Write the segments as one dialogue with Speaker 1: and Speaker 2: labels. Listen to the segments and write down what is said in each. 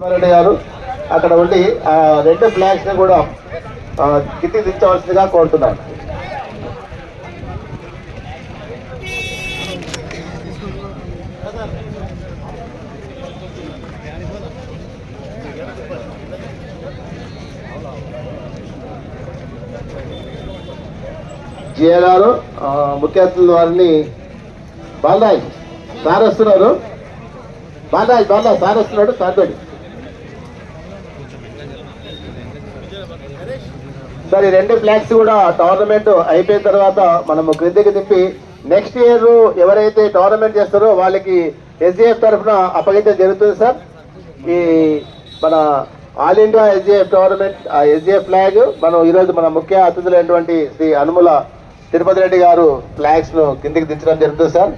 Speaker 1: రెడ్డి గారు అక్కడ ఉండి ఆ రెండు ఫ్లాగ్స్ని కూడా ఆ, దించవలసిందిగా కోరుతున్నాను. జిఏ గారు ముఖ్య అతిథుల వారిని బాలరాజ్ సార్ వస్తున్నారు బాలరాజ్ బాలరాజ్ సార్ వస్తున్నాడు సార్ సార్ ఈ రెండు ఫ్లాగ్స్ కూడా టోర్నమెంట్ అయిపోయిన తర్వాత మనము క్రిందికి తిప్పి నెక్స్ట్ ఇయర్ ఎవరైతే టోర్నమెంట్ చేస్తారో వాళ్ళకి ఎస్జిఎఫ్ తరఫున అప్పగించడం జరుగుతుంది సార్ ఈ మన ఆల్ ఇండియా ఎస్జిఎఫ్ టోర్నమెంట్ ఆ ఎస్జిఎఫ్ ఫ్లాగ్ మనం ఈరోజు మన ముఖ్య అతిథులైనటువంటి శ్రీ అనుముల తిరుపతి రెడ్డి గారు ఫ్లాగ్స్ను కిందికి దించడం జరుగుతుంది సార్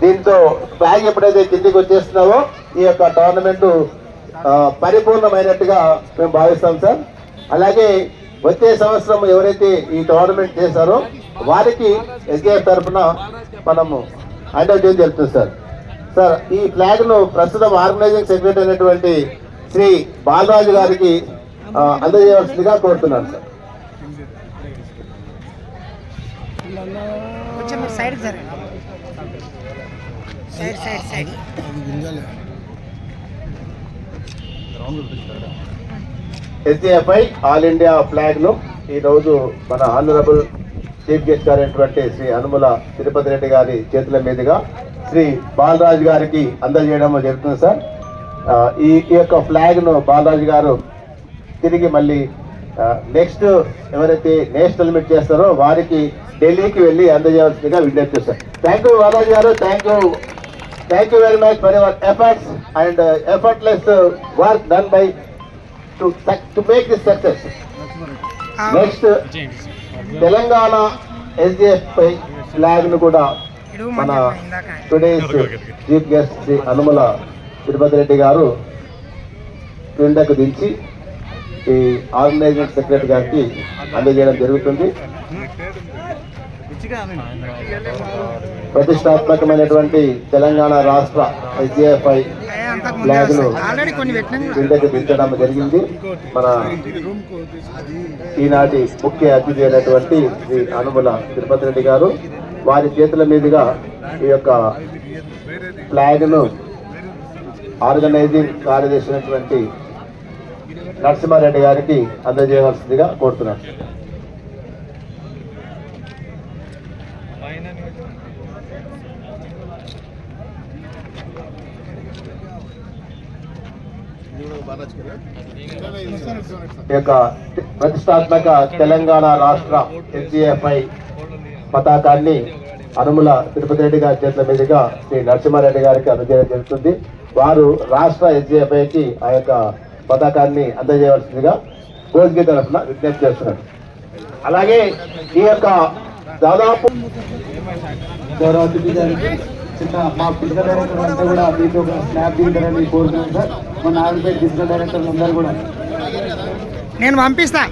Speaker 1: దీంతో ఫ్లాగ్ ఎప్పుడైతే కిందికి వచ్చేస్తున్నావో ఈ యొక్క టోర్నమెంట్ పరిపూర్ణమైనట్టుగా మేము భావిస్తాం సార్ అలాగే వచ్చే సంవత్సరం ఎవరైతే ఈ టోర్నమెంట్ చేశారో వారికి ఎస్కేఎఫ్ తరఫున మనము హ్యాండ్ అవుట్ చేయడం జరుగుతుంది సార్. సార్ ఈ ఫ్లాగ్ను ప్రస్తుతం ఆర్గనైజింగ్ సెక్రటరీ అయినటువంటి శ్రీ బాలరాజు గారికి అందజేయవలసిందిగా కోరుతున్నాను sir.
Speaker 2: Side side side
Speaker 1: SDFI all India ఫ్లాగ్ను ఈరోజు ఈ రోజు మన ఆనరబుల్ చీఫ్ గెస్ట్ గారైనటువంటి శ్రీ అనుముల తిరుపతి రెడ్డి గారి చేతుల మీదుగా శ్రీ బాలరాజు గారికి అందజేయడం జరుగుతుంది సార్. ఈ యొక్క ఫ్లాగ్ను బాలరాజు గారు తిరిగి మళ్ళీ నెక్స్ట్ ఎవరైతే నేషనల్ మీట్ చేస్తారో వారికి ఢిల్లీకి వెళ్ళి అందజేయవలసిందిగా విజ్ఞప్తి చేస్తారు థ్యాంక్ యూ బాలాజీ గారు. Thank you thank you very much for your efforts and effortless work done by to to make this success next Telangana SDF పై ఫ్లాగ్ను కూడా మన today's chief guest Shri Anumala Tirupati Reddy గారు క్రిందకు దించి ఈ organising secretary గారికి అందజేయడం జరుగుతుంది. ప్రతిష్టాత్మకమైనటువంటి తెలంగాణ రాష్ట్ర ఎస్డిఎఫ్ఐ ఫ్లాగ్ను
Speaker 2: ఆల్రెడీ కొన్ని పెట్టినాం
Speaker 1: క్రిందకి దించడం జరిగింది. మన ఈనాటి ముఖ్య అతిథి అయినటువంటి శ్రీ అనుముల తిరుపతి రెడ్డి గారు వారి చేతుల మీదుగా ఈ యొక్క ఫ్లాగ్ను ఆర్గనైజింగ్ కార్యదర్శి అయినటువంటి నరసింహారెడ్డి గారికి అందజేయవలసిందిగా కోరుతున్నాను. యొక్క ప్రతిష్టాత్మక తెలంగాణ రాష్ట్ర ఎస్జిఎఫ్ఐ పతాకాన్ని అనుముల తిరుపతి రెడ్డి గారి చేతుల మీదుగా శ్రీ నరసింహారెడ్డి గారికి అందజేయడం జరుగుతుంది. వారు రాష్ట్ర ఎస్జిఎఫ్ఐకి ఆ యొక్క పతాకాన్ని అందజేయవలసిందిగా కోజ్గి తరఫున విజ్ఞప్తి చేస్తున్నారు. అలాగే ఈ యొక్క దాదాపు గౌరవ గారికి చిన్న మా ఫిజికల్ డైరెక్టర్ అంతా కూడా మీతో ఒక స్నాప్ దిగుతారని కోరుతున్నాను సార్. మా ఆంధ్రప్రదేశ్ ఫిజికల్ డైరెక్టర్లు అందరూ కూడా.
Speaker 2: నేను పంపిస్తా.